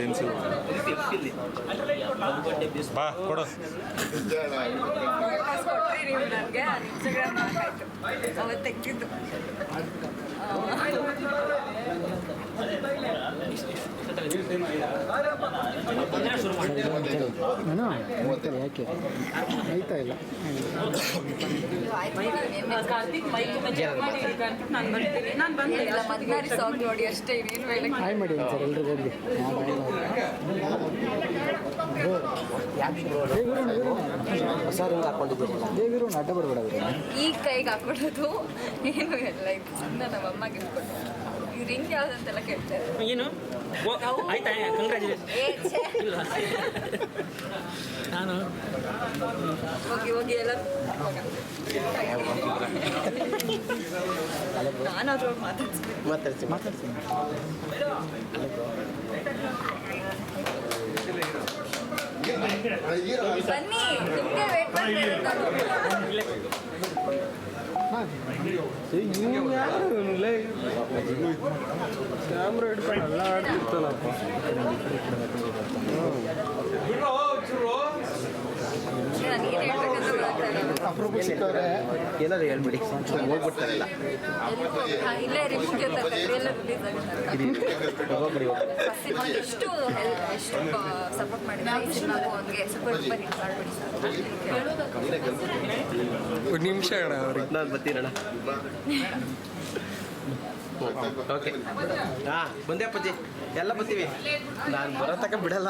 ಬಿಸಿಲು ಬಾ ಕೊಡು. ಯಾಕೆ ಆಯ್ತಾ ಇಲ್ಲ ಕಾರ್ತಿಕ್ ಮೈಕ್ ಚೆಕ್ ಮಾಡಿ ನಾನು ಬರ್ತೀನಿ. ನಾನು ಬಂದಿಲ್ಲ ಮದ್ನಾರಿ ಸಾಂಗ್ ನೋಡಿ ಅಷ್ಟೇ ಇನ್ನೇನು ಹೇಳಕ್ಕೆ ಹಾಯ್ ಮಾಡಿ ಸರ್ ಹೋಗಿ ಹಾಕೊಂಡಿದ್ದೀರಲ್ಲ ದೇವಿರು ಅಡ್ಡ ಬರಬೇಡ ಈ ಕೈಗೆ ಹಾಕೊಳ್ಳೋದು ಏನು ಇಲ್ಲ ಇದು ಚಂದ ನಮ್ಮ ಅಮ್ಮಗೆ ಇಟ್ಕೊಂಡು ಈ ರಿಂಗ್ ಯಾವ್ದಂತೆಲ್ಲ ಕೇಳ್ತಾರೆ ಏನು? ಓ, ಆಯ್ತಾ? ಕಂಗ್ರ್ಯಾಚುಲೇಷನ್ ಏ ಛೇ. ಇಲ್ಲ ನಾನು. ಹೋಗಿ ಹೋಗಿ ಎಲ್ಲ ನಾನಾದ್ರೂ ಮಾತಾಡ್ಸ್ಬೇಕು ಮಾತಾಡ್ತೀನಿ. ಮಾತಾಡ್ತೀನಿ. ಬನ್ನಿ ನಿಮಗೆ ವೇಟ್ ನಾನು. ನೀವು ಯಾರು ಕ್ಯಾಮ್ರಾ ಹಿಡ್ಕೊಂಡು ಎಲ್ಲ ಗೊತ್ತಾಗಲ್ಲ ಅಪರೂಪ ಸಿಕ್ಕವ್ರೆ ಏನಾದ್ರು ಹೇಳ್ಬಿಡಿ. ಹೋಗ್ಬಿಡ್ತಾರಲ್ಲ. ಇಲ್ಲೇ ರಿಲೀಸ್ ಎಷ್ಟು ಎಷ್ಟು ಸಪೋರ್ಟ್ ಮಾಡಿದ್ರೆ ಈ ಸಿನಿಮಾಗೂ ಹಂಗೆ ಸೂಪರ್ ಡೂಪರ್ ಹಿಟ್ ಮಾಡ್ಬಿಡಿ ಸರ್ ನಿಮಿಷ ಅಣ್ಣ ಅವ್ರಿಗೆ. ನಾನು ಬರ್ತೀನಣ್ಣ ಓಕೆ. ಹಾಂ ಬಂದೆ ಅಪ್ಪಾಜಿ. ಎಲ್ಲ ಬರ್ತೀವಿ. ನಾನು ಬರೋ ಬಿಡಲ್ಲ.